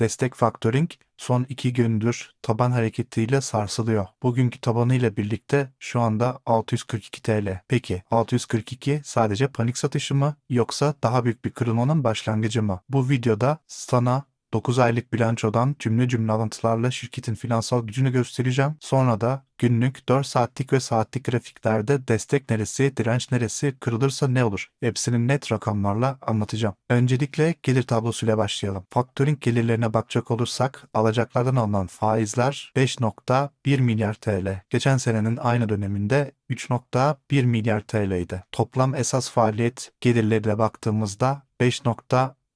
Destek Factoring son iki gündür taban hareketiyle sarsılıyor. Bugünkü tabanıyla birlikte şu anda 642 TL. Peki 642 sadece panik satışı mı yoksa daha büyük bir kırılmanın başlangıcı mı? Bu videoda sana 9 aylık bilançodan cümle cümle alıntılarla şirketin finansal gücünü göstereceğim. Sonra da günlük 4 saatlik ve saatlik grafiklerde destek neresi, direnç neresi, kırılırsa ne olur? Hepsini net rakamlarla anlatacağım. Öncelikle gelir tablosuyla başlayalım. Factoring gelirlerine bakacak olursak alacaklardan alınan faizler 5.1 milyar TL. Geçen senenin aynı döneminde 3.1 milyar TL'ydi. Toplam esas faaliyet gelirlerine baktığımızda 5.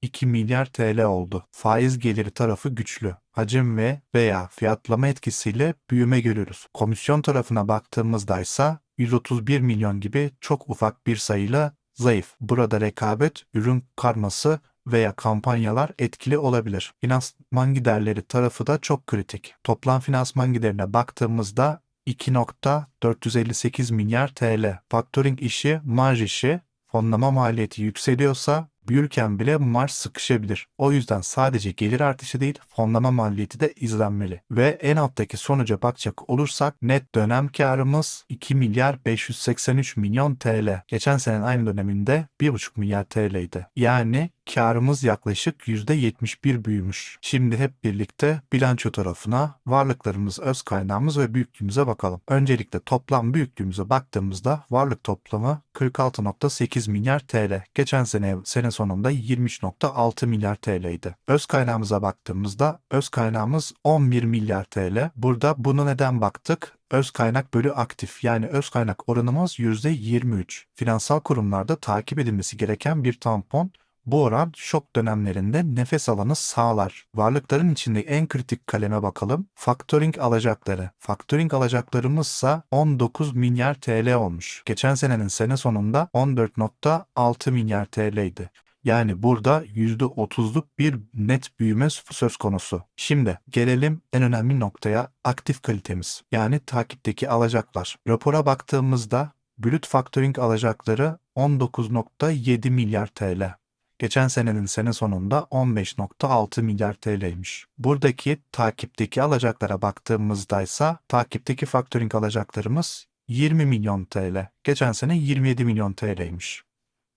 2 milyar TL oldu. Faiz geliri tarafı güçlü. Hacim ve veya fiyatlama etkisiyle büyüme görüyoruz. Komisyon tarafına baktığımızda ise 131 milyon gibi çok ufak bir sayıyla zayıf. Burada rekabet, ürün karması veya kampanyalar etkili olabilir. Finansman giderleri tarafı da çok kritik. Toplam finansman giderine baktığımızda 2.458 milyar TL. Factoring işi, marj işi, fonlama maliyeti yükseliyorsa büyürken bile marj sıkışabilir. O yüzden sadece gelir artışı değil fonlama maliyeti de izlenmeli. Ve en alttaki sonuca bakacak olursak net dönem karımız 2 milyar 583 milyon TL. Geçen senenin aynı döneminde 1,5 milyar TL'ydi. Yani karımız yaklaşık %71 büyümüş. Şimdi hep birlikte bilanço tarafına varlıklarımız, öz kaynağımız ve büyüklüğümüze bakalım. Öncelikle toplam büyüklüğümüze baktığımızda varlık toplamı 46.8 milyar TL. Geçen sene sene sonunda 23.6 milyar TL'ydi. Öz kaynağımıza baktığımızda öz kaynağımız 11 milyar TL. Burada bunu neden baktık? Öz kaynak bölü aktif yani öz kaynak oranımız %23. Finansal kurumlarda takip edilmesi gereken bir tampon bu oran şok dönemlerinde nefes alanı sağlar. Varlıkların içinde en kritik kaleme bakalım. Factoring alacakları. Factoring alacaklarımızsa 19 milyar TL olmuş. Geçen senenin sene sonunda 14.6 milyar TL'ydi. Yani burada %30'luk bir net büyüme söz konusu. Şimdi gelelim en önemli noktaya aktif kalitemiz. Yani takipteki alacaklar. Rapora baktığımızda brüt factoring alacakları 19.7 milyar TL. Geçen senenin sene sonunda 15.6 milyar TL'ymiş. Buradaki takipteki alacaklara baktığımızda ise takipteki factoring alacaklarımız 20 milyon TL. Geçen sene 27 milyon TL'ymiş.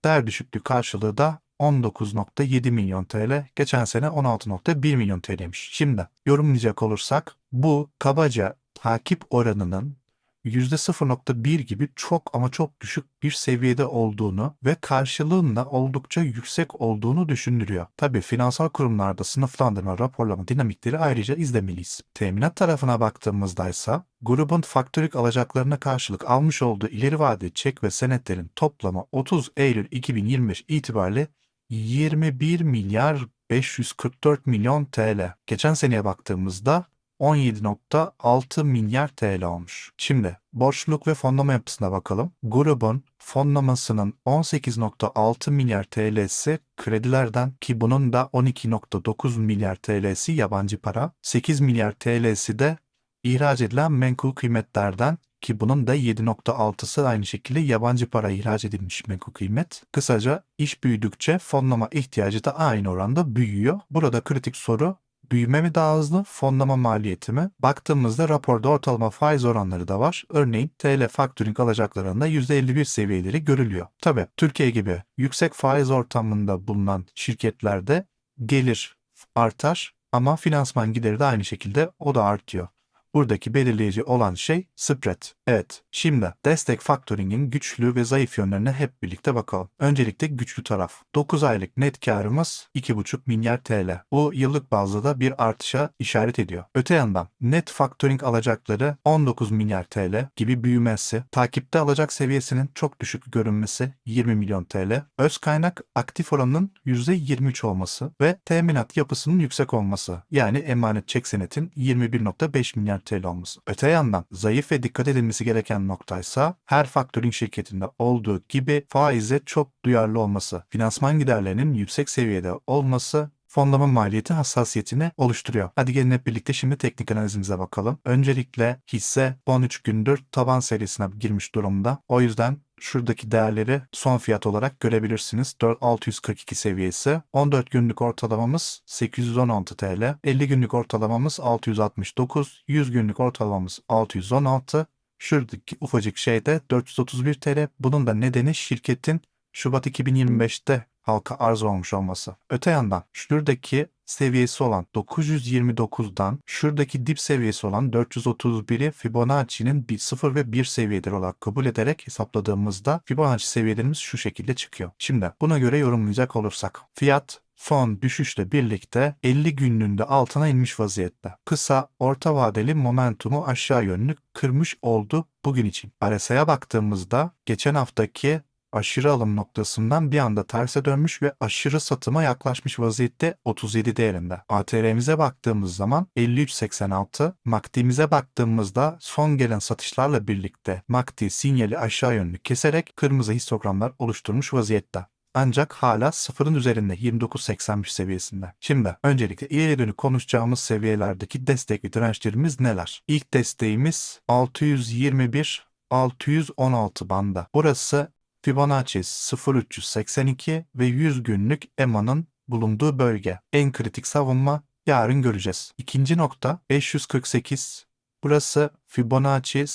Değer düşüklüğü karşılığı da 19.7 milyon TL, geçen sene 16.1 milyon TL'ymiş. Şimdi yorumlayacak olursak bu kabaca takip oranının %0.1 gibi çok ama çok düşük bir seviyede olduğunu ve karşılığında oldukça yüksek olduğunu düşündürüyor. Tabi finansal kurumlarda sınıflandırma, raporlama dinamikleri ayrıca izlemeliyiz. Teminat tarafına baktığımızda ise grubun faktörük alacaklarına karşılık almış olduğu ileri vadeli çek ve senetlerin toplamı 30 Eylül 2025 itibariyle 21 milyar 544 milyon TL. Geçen seneye baktığımızda 17.6 milyar TL olmuş. Şimdi borçluluk ve fonlama yapısına bakalım. Grubun fonlamasının 18.6 milyar TL'si kredilerden ki bunun da 12.9 milyar TL'si yabancı para, 8 milyar TL'si de ihraç edilen menkul kıymetlerden ki bunun da 7.6'sı aynı şekilde yabancı para ihraç edilmiş menkul kıymet. Kısaca iş büyüdükçe fonlama ihtiyacı da aynı oranda büyüyor. Burada kritik soru büyüme mi daha hızlı, fonlama maliyeti mi? Baktığımızda raporda ortalama faiz oranları da var. Örneğin TL factoring alacaklarında %51 seviyeleri görülüyor. Tabi Türkiye gibi yüksek faiz ortamında bulunan şirketlerde gelir artar ama finansman gideri de aynı şekilde o da artıyor. Buradaki belirleyici olan şey spread. Evet, şimdi destek factoring'in güçlü ve zayıf yönlerine hep birlikte bakalım. Öncelikle güçlü taraf. 9 aylık net karımız 2,5 milyar TL. Bu yıllık bazda da bir artışa işaret ediyor. Öte yandan net factoring alacakları 19 milyar TL gibi büyümesi, takipte alacak seviyesinin çok düşük görünmesi 20 milyon TL, öz kaynak aktif oranının %23 olması ve teminat yapısının yüksek olması yani emanet çek senetin 21.5 milyar TL olması. Öte yandan zayıf ve dikkat edilmesi gereken noktaysa her faktörün şirketinde olduğu gibi faize çok duyarlı olması, finansman giderlerinin yüksek seviyede olması fonlama maliyeti hassasiyetini oluşturuyor. Hadi gelin hep birlikte şimdi teknik analizimize bakalım. Öncelikle hisse 13 gündür taban serisine girmiş durumda. O yüzden şuradaki değerleri son fiyat olarak görebilirsiniz. 4642 seviyesi. 14 günlük ortalamamız 816 TL. 50 günlük ortalamamız 669. 100 günlük ortalamamız 616. Şuradaki ufacık şey de 431 TL. Bunun da nedeni şirketin Şubat 2025'te halka arz olmuş olması. Öte yandan şuradaki seviyesi olan 929'dan şuradaki dip seviyesi olan 431'i Fibonacci'nin bir 0 ve 1 seviyeleri olarak kabul ederek hesapladığımızda Fibonacci seviyelerimiz şu şekilde çıkıyor. Şimdi buna göre yorumlayacak olursak fiyat son düşüşle birlikte 50 günlüğünde altına inmiş vaziyette. Kısa, orta vadeli momentumu aşağı yönlü kırmış oldu bugün için. RSI'ye baktığımızda geçen haftaki aşırı alım noktasından bir anda terse dönmüş ve aşırı satıma yaklaşmış vaziyette 37 değerinde. ATR'mize baktığımız zaman 53.86, MACD'mize baktığımızda son gelen satışlarla birlikte MACD sinyali aşağı yönlü keserek kırmızı histogramlar oluşturmuş vaziyette ancak hala sıfırın üzerinde 29.85 seviyesinde. Şimdi öncelikle ileri dönük konuşacağımız seviyelerdeki destek ve dirençlerimiz neler? İlk desteğimiz 621 616 banda. Burası Fibonacci 0382 ve 100 günlük EMA'nın bulunduğu bölge. En kritik savunma yarın göreceğiz. İkinci nokta 548 Burası Fibonacci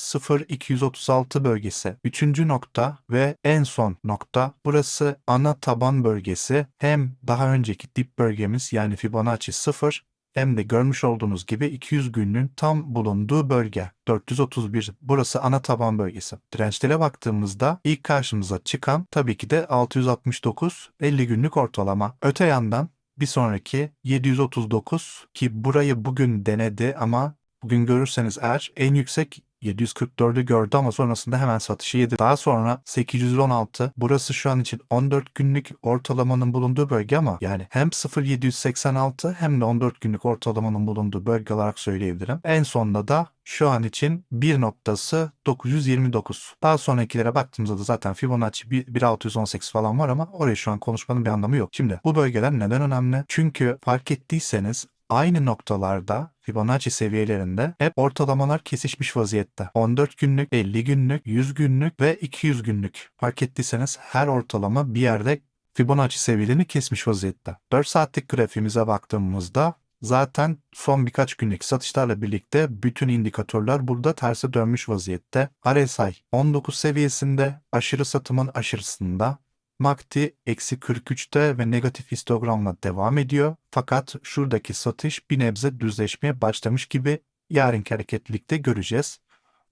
0236 bölgesi. Üçüncü nokta ve en son nokta burası ana taban bölgesi. Hem daha önceki dip bölgemiz yani Fibonacci 0 hem de görmüş olduğunuz gibi 200 günlüğün tam bulunduğu bölge 431 burası ana taban bölgesi. Dirençlere baktığımızda ilk karşımıza çıkan tabii ki de 669 50 günlük ortalama. Öte yandan bir sonraki 739 ki burayı bugün denedi ama bugün görürseniz eğer en yüksek 744'ü gördü ama sonrasında hemen satışı yedi. Daha sonra 816 burası şu an için 14 günlük ortalamanın bulunduğu bölge ama yani hem 0786 hem de 14 günlük ortalamanın bulunduğu bölge olarak söyleyebilirim. En sonunda da şu an için bir noktası 929. Daha sonrakilere baktığımızda da zaten Fibonacci 1618 falan var ama oraya şu an konuşmanın bir anlamı yok. Şimdi bu bölgeler neden önemli? Çünkü fark ettiyseniz aynı noktalarda Fibonacci seviyelerinde hep ortalamalar kesişmiş vaziyette. 14 günlük, 50 günlük, 100 günlük ve 200 günlük. Fark ettiyseniz her ortalama bir yerde Fibonacci seviyelerini kesmiş vaziyette. 4 saatlik grafiğimize baktığımızda zaten son birkaç günlük satışlarla birlikte bütün indikatörler burada terse dönmüş vaziyette. RSI 19 seviyesinde, aşırı satımın aşırısında, MACD eksi 43'te ve negatif histogramla devam ediyor. Fakat şuradaki satış bir nebze düzleşmeye başlamış gibi yarınki hareketlilikte göreceğiz.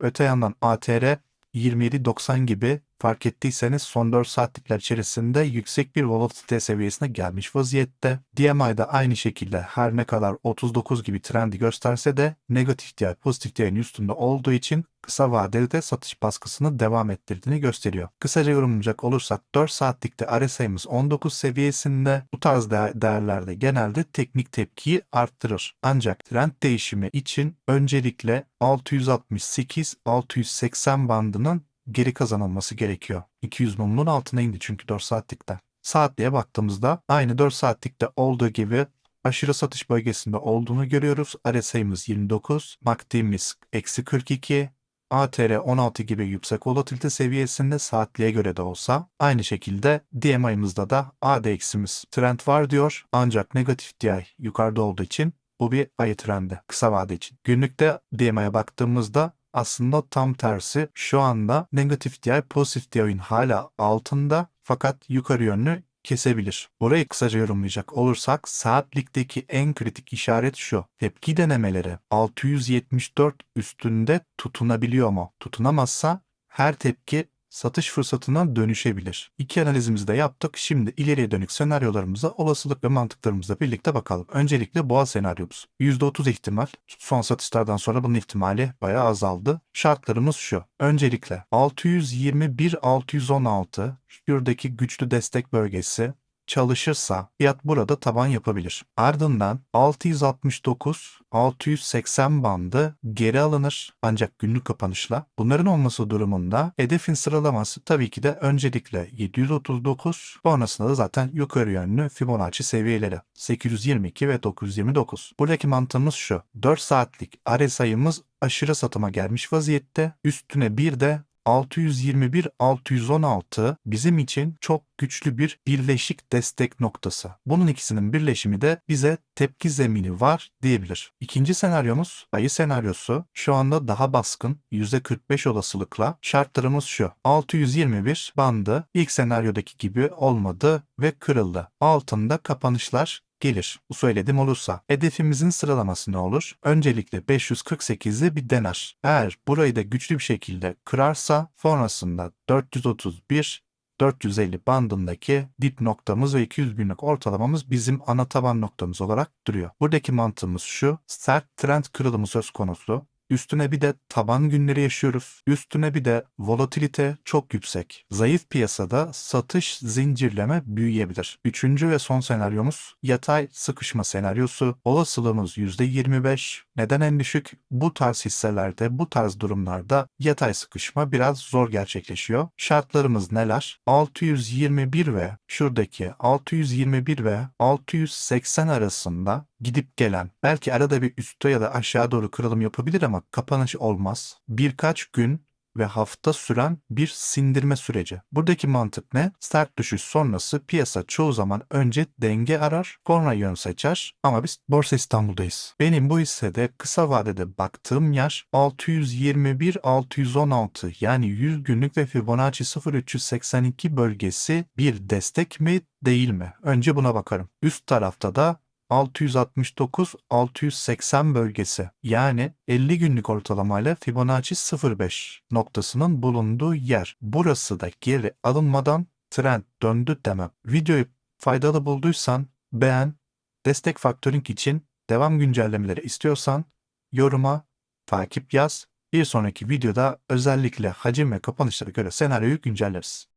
Öte yandan ATR 27.90 gibi fark ettiyseniz son 4 saatlikler içerisinde yüksek bir volatilite seviyesine gelmiş vaziyette. DMI da aynı şekilde her ne kadar 39 gibi trendi gösterse de negatif değer pozitif değerin üstünde olduğu için kısa vadeli de satış baskısını devam ettirdiğini gösteriyor. Kısaca yorumlayacak olursak 4 saatlikte RSI'miz 19 seviyesinde bu tarz değer, değerlerde genelde teknik tepkiyi arttırır. Ancak trend değişimi için öncelikle 668-680 bandının geri kazanılması gerekiyor. 200 mumluğun altına indi çünkü 4 saatlikte. Saatliğe baktığımızda aynı 4 saatlikte olduğu gibi aşırı satış bölgesinde olduğunu görüyoruz. RSI'miz 29, MACD'miz eksi 42, ATR 16 gibi yüksek volatilite seviyesinde saatliğe göre de olsa aynı şekilde DMI'mızda da ADX'imiz trend var diyor ancak negatif DI yukarıda olduğu için bu bir ayı trendi kısa vade için. Günlükte DMI'ye baktığımızda aslında tam tersi şu anda negatif DI pozitif DI'nin hala altında fakat yukarı yönlü kesebilir. Burayı kısaca yorumlayacak olursak saatlikteki en kritik işaret şu. Tepki denemeleri 674 üstünde tutunabiliyor mu? Tutunamazsa her tepki satış fırsatına dönüşebilir. İki analizimizi de yaptık. Şimdi ileriye dönük senaryolarımıza olasılık ve mantıklarımızla birlikte bakalım. Öncelikle boğa senaryomuz. %30 ihtimal. Son satışlardan sonra bunun ihtimali bayağı azaldı. Şartlarımız şu. Öncelikle 621-616 şuradaki güçlü destek bölgesi çalışırsa fiyat burada taban yapabilir. Ardından 669 680 bandı geri alınır ancak günlük kapanışla. Bunların olması durumunda hedefin sıralaması tabii ki de öncelikle 739 sonrasında da zaten yukarı yönlü Fibonacci seviyeleri 822 ve 929. Buradaki mantığımız şu. 4 saatlik RSI'ımız aşırı satıma gelmiş vaziyette. Üstüne bir de 621-616 bizim için çok güçlü bir birleşik destek noktası. Bunun ikisinin birleşimi de bize tepki zemini var diyebilir. İkinci senaryomuz ayı senaryosu. Şu anda daha baskın %45 olasılıkla şartlarımız şu. 621 bandı ilk senaryodaki gibi olmadı ve kırıldı. Altında kapanışlar gelir. Bu söylediğim olursa hedefimizin sıralaması ne olur? Öncelikle 548'i bir dener. Eğer burayı da güçlü bir şekilde kırarsa sonrasında 431 450 bandındaki dip noktamız ve 200 günlük ortalamamız bizim ana taban noktamız olarak duruyor. Buradaki mantığımız şu. Sert trend kırılımı söz konusu. Üstüne bir de taban günleri yaşıyoruz. Üstüne bir de volatilite çok yüksek. Zayıf piyasada satış zincirleme büyüyebilir. Üçüncü ve son senaryomuz yatay sıkışma senaryosu. Olasılığımız %25. Neden en düşük? Bu tarz hisselerde, bu tarz durumlarda yatay sıkışma biraz zor gerçekleşiyor. Şartlarımız neler? 621 ve şuradaki 621 ve 680 arasında gidip gelen, belki arada bir üstte ya da aşağı doğru kırılım yapabilir ama kapanış olmaz. Birkaç gün ve hafta süren bir sindirme süreci. Buradaki mantık ne? Sert düşüş sonrası piyasa çoğu zaman önce denge arar, sonra yön seçer ama biz Borsa İstanbul'dayız. Benim bu hissede kısa vadede baktığım yer 621-616 yani 100 günlük ve Fibonacci 0382 bölgesi bir destek mi değil mi? Önce buna bakarım. Üst tarafta da 669-680 bölgesi yani 50 günlük ortalamayla Fibonacci 05 noktasının bulunduğu yer. Burası da geri alınmadan trend döndü demem. Videoyu faydalı bulduysan beğen, destek faktörünk için devam güncellemeleri istiyorsan yoruma takip yaz. Bir sonraki videoda özellikle hacim ve kapanışlara göre senaryoyu güncelleriz.